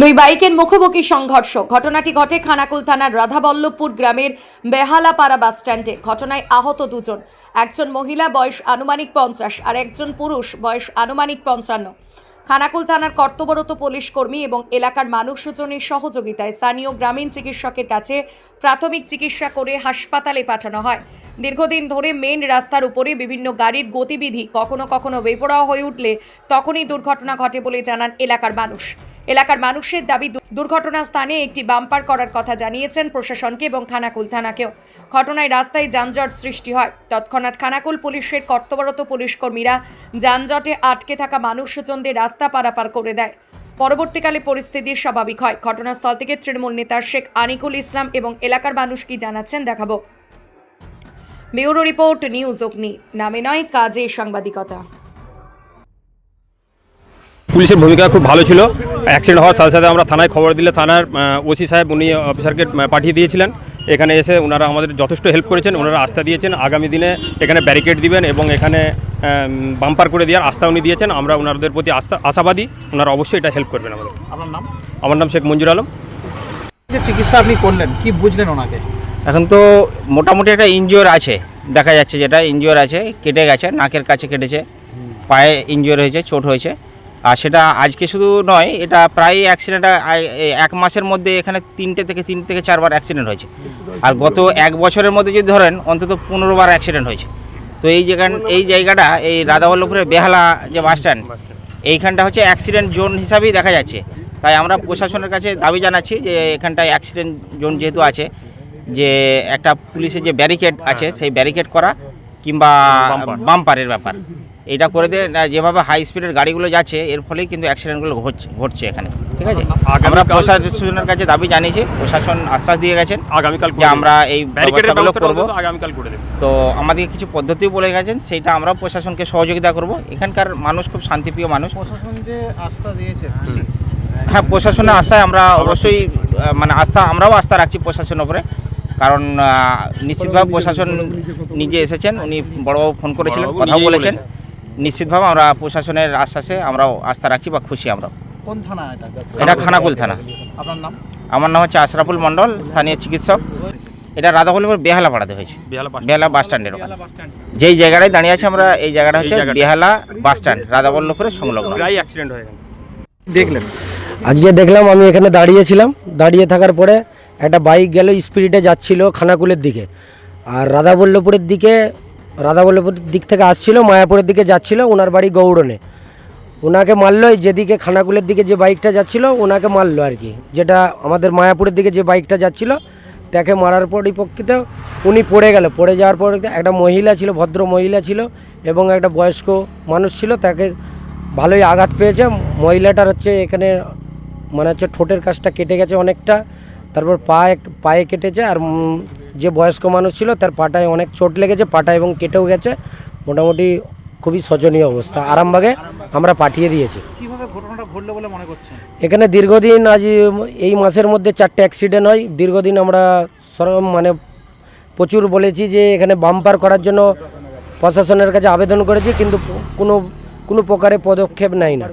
দুই বাইকের মুখোমুখি সংঘর্ষ। ঘটনাটি ঘটে খানাকুল থানার রাধাবল্লভপুর গ্রামের বেহালাপাড়া বাসস্ট্যান্ডে ঘটনায় আহত দুজন, একজন মহিলা, বয়স আনুমানিক পঞ্চাশ, আর একজন পুরুষ, বয়স আনুমানিক পঞ্চান্ন। খানাকুল থানার কর্তব্যরত পুলিশ কর্মী এবং এলাকার মানুষজনের সহযোগিতায় স্থানীয় গ্রামীণ চিকিৎসকের কাছে প্রাথমিক চিকিৎসা করে হাসপাতালে পাঠানো হয়। দীর্ঘদিন ধরে মেন রাস্তার উপরে বিভিন্ন গাড়ির গতিবিধি কখনো কখনো বেপরোয়া হয়ে উঠলে তখনই দুর্ঘটনা ঘটে বলে জানান এলাকার মানুষ। এলাকার মানুষের দাবি দুর্ঘটনা স্থানে একটি বাম্পার করার কথা জানিয়েছেন প্রশাসনকে এবং খানাকুল থানাকেও। ঘটনায় রাস্তায় যানজট সৃষ্টি হয়। তৎক্ষণাৎ খানাকুল পুলিশের কর্তব্যরত পুলিশ কর্মীরা যানজটে আটকে থাকা মানুষজনদের রাস্তা পারাপার করে দেয়। পরবর্তীকালে পরিস্থিতি স্বাভাবিক হয়। ঘটনাস্থল থেকে তৃণমূল নেতা শেখ আনিকুল ইসলাম এবং এলাকার মানুষ কি জানাচ্ছেন দেখাবো। ব্যুরো রিপোর্ট, নিউজ অগ্নি। নামে নয়, কাজে সাংবাদিকতা। পুলিশের ভূমিকা খুব ভালো ছিল। অ্যাক্সিডেন্ট হওয়ার সাথে সাথে আমরা থানায় খবর দিলে থানার ওসি সাহেব উনি অফিসারকে পাঠিয়ে দিয়েছিলেন। এখানে এসে ওনারা আমাদের যথেষ্ট হেল্প করেছেন ওনারা আস্থা দিয়েছেন। আগামী দিনে এখানে ব্যারিকেড দিবেন এবং এখানে বাম্পার করে দেওয়ার আস্থা উনি দিয়েছেন। আমরা ওনাদের প্রতি আস্থা আশাবাদী ওনারা অবশ্যই এটা হেল্প করবেন আমাদের। আপনার নাম? আমার নাম শেখ মঞ্জুর আলম। যে চিকিৎসা আপনি করলেন কি বুঝলেন ওনাকে? এখন তো মোটামুটি একটা ইনজিওর আছে দেখা যাচ্ছে যেটা ইনজিওর আছে কেটে গেছে নাকের কাছে কেটেছে পায়ে ইনজিওর হয়েছে চোট হয়েছে। আর সেটা আজকে শুধু নয় এটা প্রায় অ্যাক্সিডেন্ট এক মাসের মধ্যে এখানে তিনটে থেকে তিন থেকে চারবার অ্যাক্সিডেন্ট হয়েছে। আর গত এক বছরের মধ্যে যদি ধরেন অন্তত পনেরো বার অ্যাক্সিডেন্ট হয়েছে। তো এই জায়গা এই জায়গাটা এই রাধাবল্লভপুরের বেহালা যে বাস স্ট্যান্ড এইখানটা হচ্ছে অ্যাক্সিডেন্ট জোন হিসাবেই দেখা যাচ্ছে। তাই আমরা প্রশাসনের কাছে দাবি জানাচ্ছি যে এখানটায় অ্যাক্সিডেন্ট জোন যেহেতু আছে যে একটা পুলিশের যে ব্যারিকেড আছে সেই ব্যারিকেড করা কিংবা বাম্পারের ব্যাপার। এটা করে দিয়ে না, যেভাবে হাই স্পিডের গাড়িগুলো যাচ্ছে এর ফলেই কিন্তু অ্যাক্সিডেন্টগুলো ঘটছে ঘটছে এখানে ঠিক আছে? আমরা প্রশাসনের কাছে দাবি জানিয়েছি প্রশাসন আশ্বাস দিয়ে গেছেন আগামীকাল যে আমরা এই ব্যবস্থাগুলো করব। আগামীকাল করে দেবেন তো আমাদের কিছু পদ্ধতিও বলে গেছেন সেটা আমরা প্রশাসনকে সহযোগিতা করব। এখানকার মানুষ খুব শান্তিপ্রিয় মানুষ। প্রশাসন যে আস্থা দিয়েছে হ্যাঁ প্রশাসনের আস্থায় আমরা অবশ্যই মানে আস্থা আমরাও আস্থা রাখছি প্রশাসনের উপরে। কারণ নিশ্চিতভাবে প্রশাসন নিজে এসেছেন উনি বড়বাবু ফোন করেছিলেন কথা বলেছেন। নিশ্চিতভাবে আমরা প্রশাসনের আশ্বাসে আমরাও আস্থা রাখছি বা খুশি আমরা কোন থানা এটা? এটা খানাকুল থানা। আপনার নাম? আমার নাম হচ্ছে আশরাফুল মণ্ডল স্থানীয় চিকিৎসক। এটা রাধাবল্লভপুর বেহালা পাড়াতে হয়েছে। বেহালা বেহালা বাস স্ট্যান্ডের ওখানে। যেই জায়গাটায় দাঁড়িয়ে আছে আমরা এই জায়গাটা হচ্ছে বেহালা বাস স্ট্যান্ড রাধাবল্লভপুরের সংলগ্ন। প্রায় অ্যাক্সিডেন্ট দেখলেন? আজকে দেখলাম আমি এখানে দাঁড়িয়েছিলাম। দাঁড়িয়ে থাকার পরে একটা বাইক গেল স্পিডে যাচ্ছিল খানাকুলের দিকে। আর রাধাবল্লভপুরের দিকে রাধাবল্লভপুরের দিক থেকে আসছিল, মায়াপুরের দিকে যাচ্ছিল, ওনার বাড়ি গৌড়নে। ওনাকে মারলো যেদিকে খানাকুলের দিকে যে বাইকটা যাচ্ছিল, ওনাকে মারলো আর কি। যেটা আমাদের মায়াপুরের দিকে যে বাইকটা যাচ্ছিল, তাকে মারার পরিপ্রেক্ষিতে উনি পড়ে গেল। পড়ে যাওয়ার পর একটা মহিলা ছিল, ভদ্র মহিলা ছিল, এবং একটা বয়স্ক মানুষ ছিল, তাকে ভালোই আঘাত পেয়েছে। মহিলাটার হচ্ছে এখানে মানে হচ্ছে ঠোঁটের কাজটা কেটে গেছে অনেকটা। তারপর পায়ে পায়ে কেটেছে আর যে বয়স্ক মানুষ ছিল তার পাটায় অনেক চোট লেগেছে পাটা এবং কেটেও গেছে। মোটামুটি খুবই শোচনীয় অবস্থা। আরামবাগে আমরা পাঠিয়ে দিয়েছি। কীভাবে ঘটনাটা ঘটলো বলে মনে করছেন? এখানে দীর্ঘদিন আজ এই মাসের মধ্যে চারটে অ্যাক্সিডেন্ট হয়। দীর্ঘদিন আমরা মানে প্রচুর বলেছি যে এখানে বাম্পার করার জন্য প্রশাসনের কাছে আবেদন করেছি কিন্তু কোনো কোনো প্রকারে পদক্ষেপ নেয় না।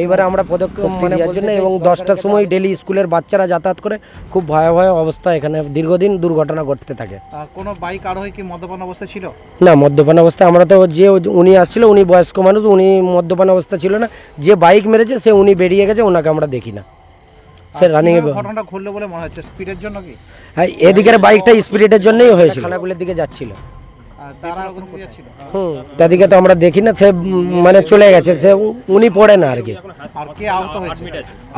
এইবারে আমরা পদক্ষেপ মানে দেওয়ার জন্য এবং দশটার সময় ডেলি স্কুলের বাচ্চারা যাতায়াত করে খুব ভয়াবহ অবস্থা এখানে। দীর্ঘদিন দুর্ঘটনা ঘটতে থাকে। কোনো বাইক আরোহী কি মদ্যপান অবস্থায় ছিল? না মদ্যপান অবস্থায় আমরা তো যে উনি আসছিল উনি বয়স্ক মানুষ উনি মদ্যপান অবস্থা ছিল না। যে বাইক মেরেছে সে উনি বেরিয়ে গেছে ওনাকে আমরা দেখি না। সে রানিং কীভাবে ঘটনাটা ঘটলো বলে মনে হচ্ছে? স্পিডের জন্য কি? হ্যাঁ এদিকের বাইকটা স্পিরিটের জন্যই হয়েছিল। খানাগুলের দিকে যাচ্ছিল। তাদিকে তো আমরা দেখি না সে মানে চলে গেছে সে উনি পড়ে না আর কি।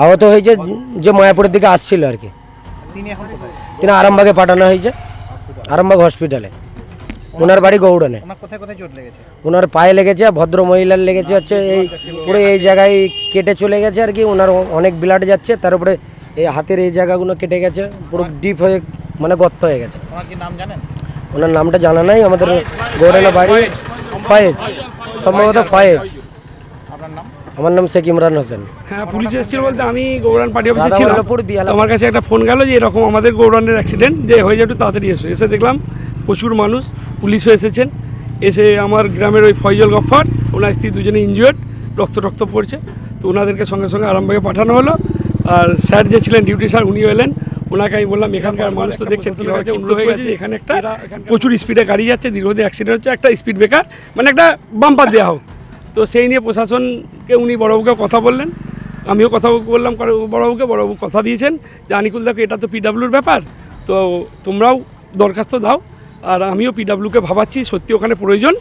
আহত হয়েছে যে মায়াপুরের দিকে আসছিল আর কি। তিনি এখন কোথায়? তিনি আরামবাগে পাঠানো হয়েছে আরামবাগ হসপিটালে ওনার বাড়ি গৌড়নে। ওনার পায়ে লেগেছে? ভদ্র মহিলার লেগেছে হচ্ছে এই পুরো এই জায়গায় কেটে চলে গেছে আর কি ওনার অনেক ব্লাড যাচ্ছে তার উপরে এই হাতের এই জায়গাগুলো কেটে গেছে পুরো ডিপ হয়ে মানে গর্ত হয়ে গেছে। নাম জানেন? ওনার নামটা জানা নাই আমাদের গৌরানা বাড়ি ফয়েজ সম্ভবত ফয়েজ। আমার নাম শেখ ইমরান হোসেন। হ্যাঁ পুলিশ এসেছিল বলতে আমি গৌরান পার্টি অফিসে ছিলাম। আমার কাছে একটা ফোন গেল যে এরকম আমাদের গৌরানের অ্যাক্সিডেন্ট যে হয়ে যাবে একটু তাড়াতাড়ি এসো। এসে দেখলাম প্রচুর মানুষ পুলিশও এসেছেন। এসে আমার গ্রামের ওই ফয়জল গফ্ফর ওনার স্ত্রী দুজনে ইনজুয়ার্ড রক্ত রক্ত পড়ছে। তো ওনাদেরকে সঙ্গে সঙ্গে আরামবাগে পাঠানো হলো। আর স্যার যে ছিলেন ডিউটি স্যার উনিও এলেন। ওনাকে আমি বললাম এখানকার মানুষ তো দেখছেন কীভাবে চিন্তা হয়ে গেছে। এখানে একটা প্রচুর স্পিডে গাড়ি যাচ্ছে দীর্ঘদিন অ্যাক্সিডেন্ট হচ্ছে একটা স্পিড ব্রেকার মানে একটা বাম্পার দেওয়া হোক। তো সেই নিয়ে প্রশাসনকে উনি বড়বাবুকে কথা বললেন। আমিও কথা বললাম কারো- বড়বাবুকে বড়বাবু কথা দিয়েছেন যে আনিকুল দেখো এটা তো পিডাব্লিউর ব্যাপার। তো তোমরাও দরখাস্ত দাও আর আমিও পিডাব্লিউকে ভাবাচ্ছি সত্যি ওখানে প্রয়োজন।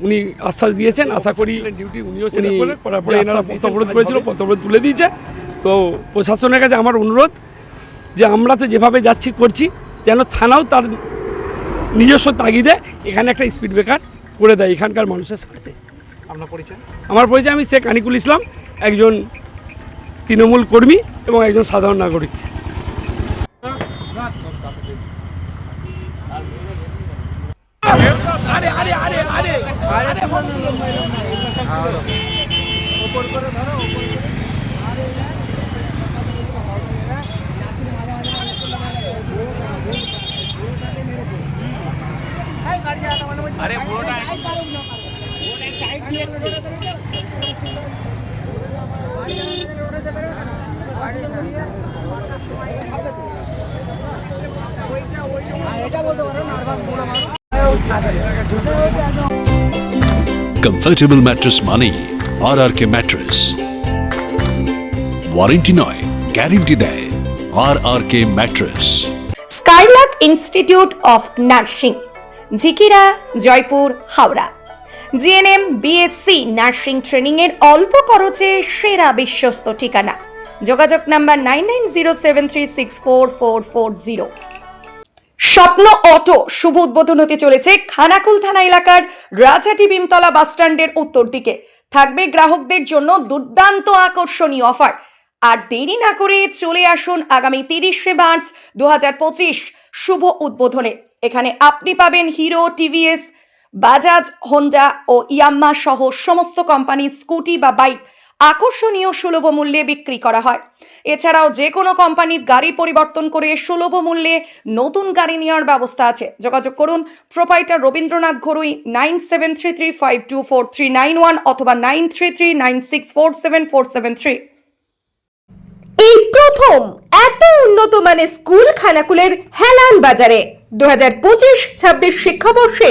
উনি আশ্বাস দিয়েছেন আশা করি ডিউটি উনিও সেটা করে করার পরে এনারা পথবরোধ করেছিল পথবরোধ তুলে দিয়েছে। তো প্রশাসনের কাছে আমার অনুরোধ যে আমরা তো যেভাবে যাচ্ছি করছি যেন থানাও তার নিজস্ব তাগিদে এখানে একটা স্পিড ব্রেকার করে দেয় এখানকার মানুষের স্বার্থে আপনার পরিচয় আমার পরিচয় আমি শেখ আনিকুল ইসলাম একজন তৃণমূল কর্মী এবং একজন সাধারণ নাগরিক কমফর্টেবল ম্যাট্রেস মানেই R R K mattress warranty নয় গ্যারেন্টি দেয় R R K mattress Skylark institute of nursing Jhikira Joypur Howrah GNM, BSc, nursing ট্রেনিংয়ের অল্প খরচে সেরা বিশ্বস্ত ঠিকানা। যোগাযোগ number nine nine zero seven three six four four four zero. Swapna auto শুভ উদ্বোধন হতে চলেছে খানাকুল থানা এলাকার রাজহাটি ভীমতলা বাসস্ট্যান্ডের উত্তর দিকে। থাকবে গ্রাহকদের জন্য দুর্দান্ত আকর্ষণীয় অফার। আর দেরি না করে চলে আসুন আগামী তিরিশে মার্চ দু হাজার পঁচিশ শুভ উদ্বোধনে। এখানে আপনি পাবেন হিরো, টিভিএস বাজাজ, হোন্ডা ও ইয়াম্মা সহ সমস্ত কোম্পানির স্কুটি বা বাইক আকর্ষণীয় সুলভ মূল্যে বিক্রি করা হয়। এছাড়াও যে কোনো কোম্পানির গাড়ি পরিবর্তন করে সুলভ মূল্যে নতুন গাড়ি নেওয়ার ব্যবস্থা আছে। যোগাযোগ করুন proprietor Rabindranath Gharui nine seven three three five two four three nine one অথবা nine three three nine six four seven four seven three. এই প্রথম এত উন্নত মানের স্কুল খানাকুলের হেলান বাজারে। দু হাজার পঁচিশ ছাব্বিশ শিক্ষাবর্ষে